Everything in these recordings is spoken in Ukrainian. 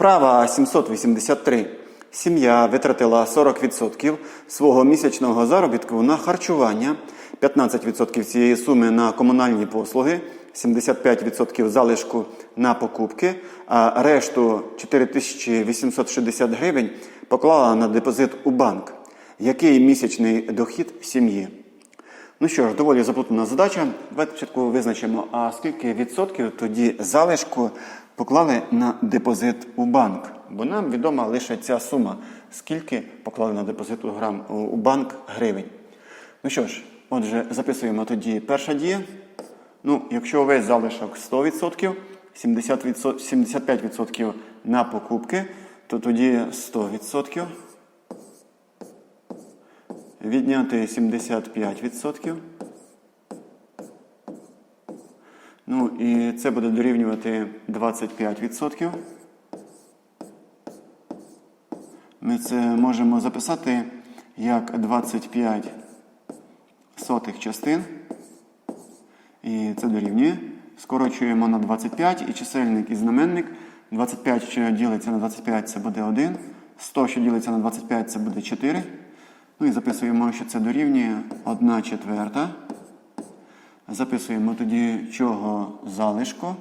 Вправа 783. Сім'я витратила 40% свого місячного заробітку на харчування, 15% цієї суми на комунальні послуги, 75% залишку на покупки, а решту 4860 гривень поклала на депозит у банк. Який місячний дохід сім'ї? Ну що ж, доволі заплутана задача. Давайте спочатку визначимо, а скільки відсотків тоді залишку поклали на депозит у банк. Бо нам відома лише ця сума, скільки поклали на депозит у, грам, у банк гривень. Ну що ж, отже, записуємо тоді перша дія. Ну, якщо весь залишок 100%, 70%, 75% на покупки, то тоді 100%. Відняти 75%. Ну і це буде дорівнювати 25%. Ми це можемо записати як 25 сотих частин. І це дорівнює. Скорочуємо на 25 і чисельник і знаменник. 25, що ділиться на 25, це буде 1. 100, що ділиться на 25, це буде 4. Ну і записуємо, що це дорівнює 1 четверта. Записуємо тоді чого залишку.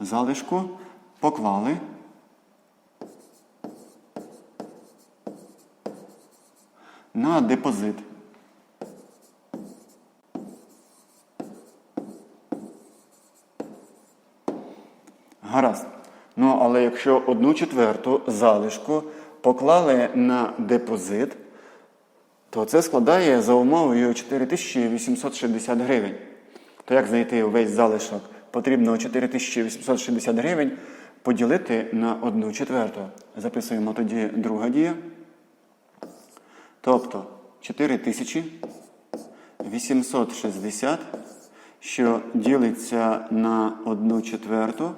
Залишку поклали. На депозит. Гаразд. Ну, але якщо одну четверту залишку поклали на депозит, то це складає за умовою 4860 гривень. То як знайти весь залишок? Потрібно 4860 гривень поділити на одну четверту. Записуємо тоді друга дія. Тобто 4860, що ділиться на одну четверту,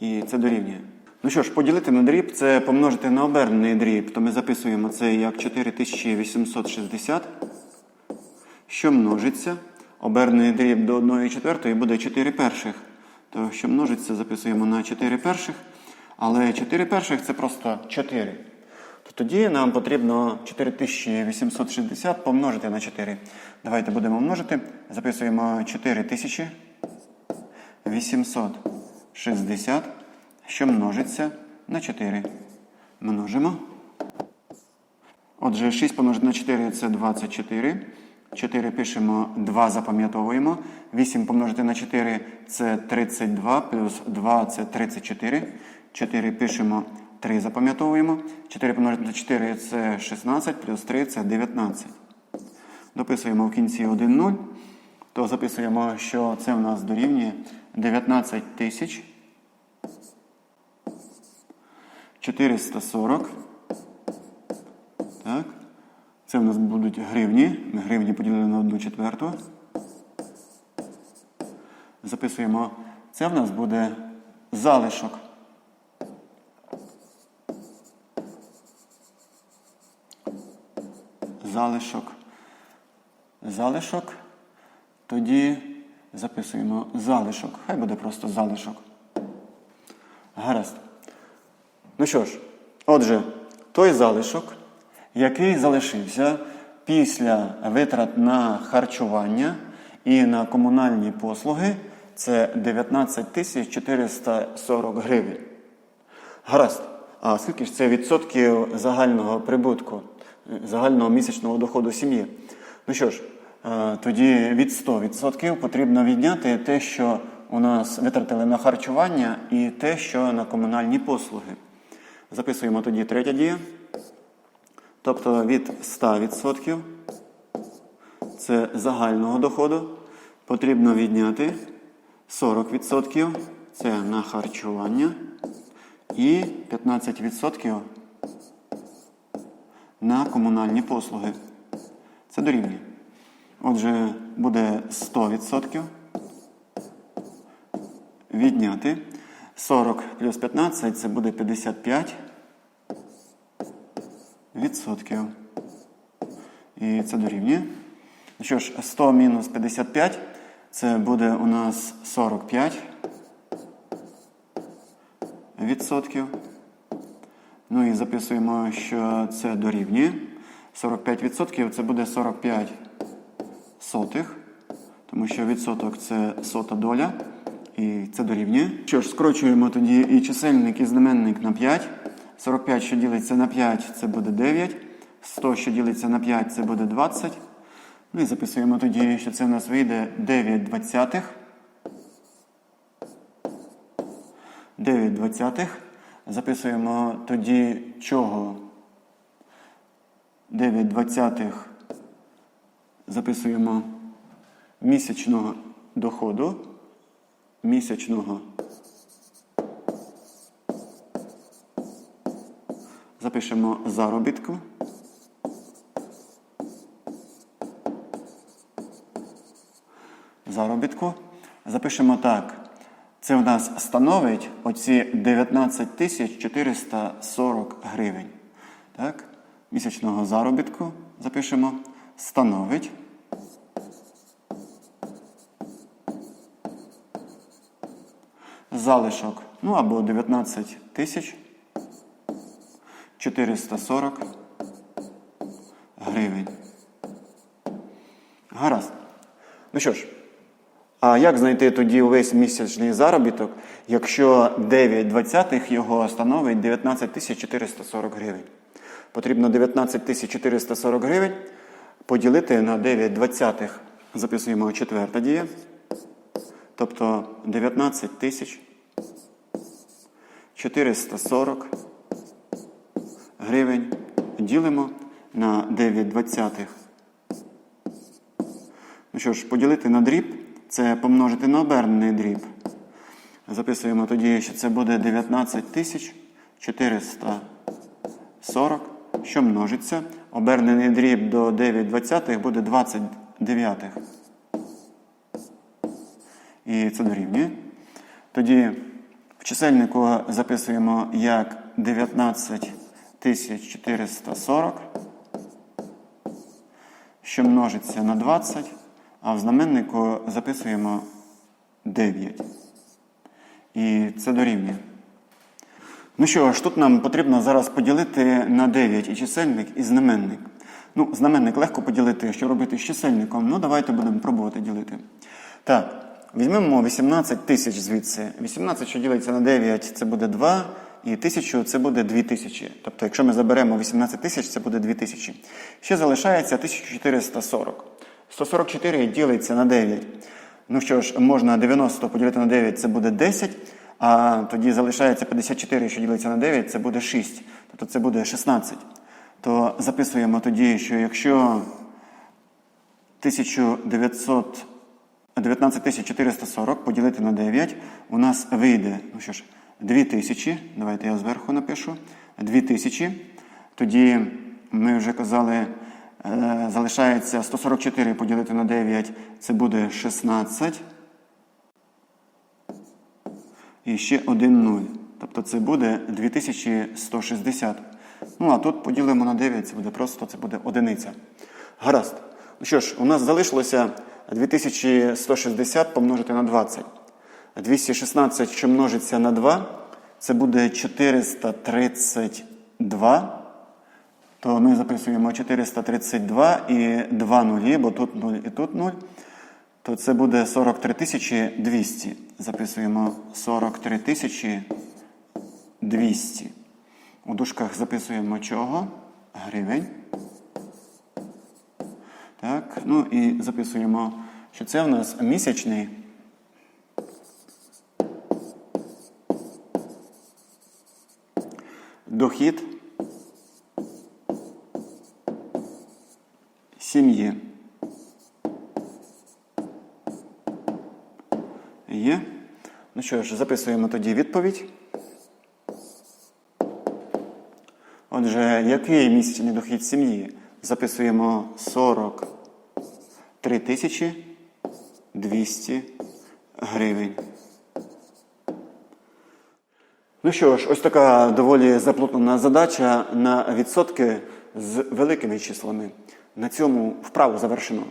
і це дорівнює. Ну що ж, поділити на дріб це помножити на обернений дріб, то ми записуємо це як 4860, що множиться. Обернений дріб до 1 четвертої буде 4 перших. То що множиться, записуємо на 4 перших. Але 4 перших це просто 4. То тоді нам потрібно 4860 помножити на 4. Давайте будемо множити. Записуємо 4860, що множиться на 4. Множимо. Отже, 6 помножити на 4 це 24. 4 пишемо, 2 запам'ятовуємо. 8 помножити на 4 це 32, плюс 2 це 34. 4 пишемо, 3 запам'ятовуємо. 4 помножити на 4 це 16, плюс 3 це 19. Дописуємо в кінці 1 0. То записуємо, що це у нас дорівнює 19 тисяч 440. Так. Це в нас будуть гривні. Ми гривні поділили на 1 четверту. Записуємо. Це в нас буде залишок. Залишок. Залишок. Тоді записуємо залишок. Хай буде просто залишок. Гаразд. Ну що ж, отже, той залишок, який залишився після витрат на харчування і на комунальні послуги, це 19 тисяч 440 гривень. Гаразд. А скільки ж це відсотків загального прибутку, загального місячного доходу сім'ї? Ну що ж, е, тоді від 100% потрібно відняти те, що у нас витратили на харчування, і те, що на комунальні послуги. Записуємо тоді третя дія. Тобто від 100% це загального доходу потрібно відняти 40% це на харчування і 15% на комунальні послуги. Це дорівнює. Отже, буде 100% відняти 40 плюс 15 це буде 55 відсотків. І це дорівнює. Ну що ж, 100 мінус 55 це буде у нас 45 відсотків. Ну і записуємо, що це дорівнює. 45% це буде 45 сотих, тому що відсоток це сота доля, і це дорівнює. Що ж, скорочуємо тоді і чисельник, і знаменник на 5. 45, що ділиться на 5, це буде 9. 100, що ділиться на 5, це буде 20. Ну і записуємо тоді, що це в нас вийде 9 двадцятих. 9 двадцятих. Записуємо тоді чого? 9 двадцятих записуємо місячного доходу. Місячного. Запишемо заробітку. Заробітку. Запишемо так. Це у нас становить оці 19 тисяч 440 гривень. Так? Місячного заробітку запишемо. Становить. Залишок. Ну або 19 тисяч 440 гривень. Гаразд. Ну що ж. А як знайти тоді увесь місячний заробіток, якщо 9 двадцятих його становить 19 тисяч 440 гривень? Потрібно 19 тисяч 440 гривень поділити на 9 двадцятих. Записуємо четверта дія. Тобто 19 тисяч 440 гривень ділимо на 9 двадцятих. Ну що ж, поділити на дріб це помножити на обернений дріб. Записуємо тоді, що це буде 19 тисяч 440, що множиться. Обернений дріб до 9 двадцятих буде 29. І це дорівнює. Тоді чисельнику записуємо як 19 тисяч 440, що множиться на 20. А в знаменнику записуємо 9. І це дорівнює. Ну що ж, тут нам потрібно зараз поділити на 9 і чисельник, і знаменник. Ну, знаменник легко поділити, що робити з чисельником. Ну, давайте будемо пробувати ділити. Так, візьмемо 18 тисяч звідси. 18, що ділиться на 9, це буде 2. І 1000 це буде 2000. Тобто, якщо ми заберемо 18 тисяч, це буде 2000. Ще залишається 1440. 144 ділиться на 9. Ну що ж, можна 90 поділити на 9, це буде 10. А тоді залишається 54, що ділиться на 9, це буде 6. Тобто це буде 16. То записуємо тоді, що якщо 1900, 19440 поділити на 9, у нас вийде, ну що ж, 2000. Давайте я зверху напишу. 2000. Тоді ми вже казали. Е, залишається 144 поділити на 9, це буде 16. І ще 1 0. Тобто це буде 2160. Ну, а тут поділимо на 9, це буде просто це буде одиниця. Гаразд. Ну що ж, у нас залишилося 2160 помножити на 20. 216, що множиться на 2, це буде 432 то ми записуємо 432 і 2 нулі, бо тут 0 і тут 0. То це буде 43 200. Записуємо 43 200. У дужках записуємо чого? Гривень. Так, ну і записуємо, що це у нас місячний. Дохід сім'ї. Є. Ну що ж, записуємо тоді відповідь. Отже, який місячний дохід сім'ї? Записуємо 43 тисячі 200 гривень. Ну що ж, ось така доволі заплутана задача на відсотки з великими числами. На цьому вправу завершено.